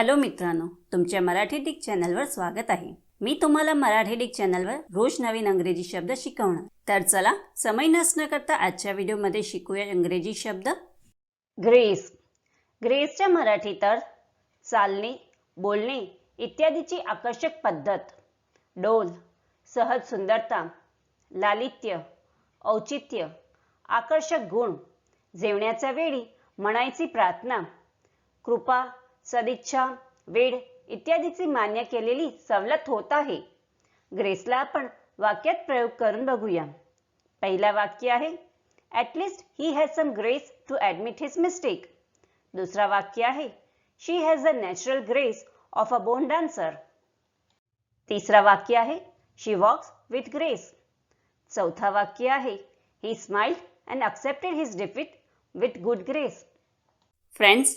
Hello मित्रांनो तुमच्या Marathi Dick चॅनलवर स्वागत आहे. मी तुम्हाला मराठी डिक चॅनलवर रोज नवीन अंग्रेजी शब्द शिकवणार. तर चला समय नसणं करता आजच्या व्हिडिओमध्ये शिकूया इंग्रजी शब्द. ग्रेस. ग्रेसच्या मराठी तर चालणे बोलणे इत्यादीची आकर्षक पद्धत. डोल सहज सुंदरता लालित्य औचित्य आकर्षक गुण जेवण्याच्या वेळी म्हणायची प्रार्थना कृपा सदिच्छा वेळ इत्यादीची मान्य केलेली सवलत होत आहे. ग्रेसला आपण वाक्यात प्रयोग करून बघूया. पहिला वाक्य आहे at least he has some grace to admit his mistake दुसरा वाक्य आहे she has a natural grace of a born dancer तिसरा वाक्य आहे शी वॉक्स विथ ग्रेस चौथा वाक्य आहे he smiled and accepted his defeat with good grace friends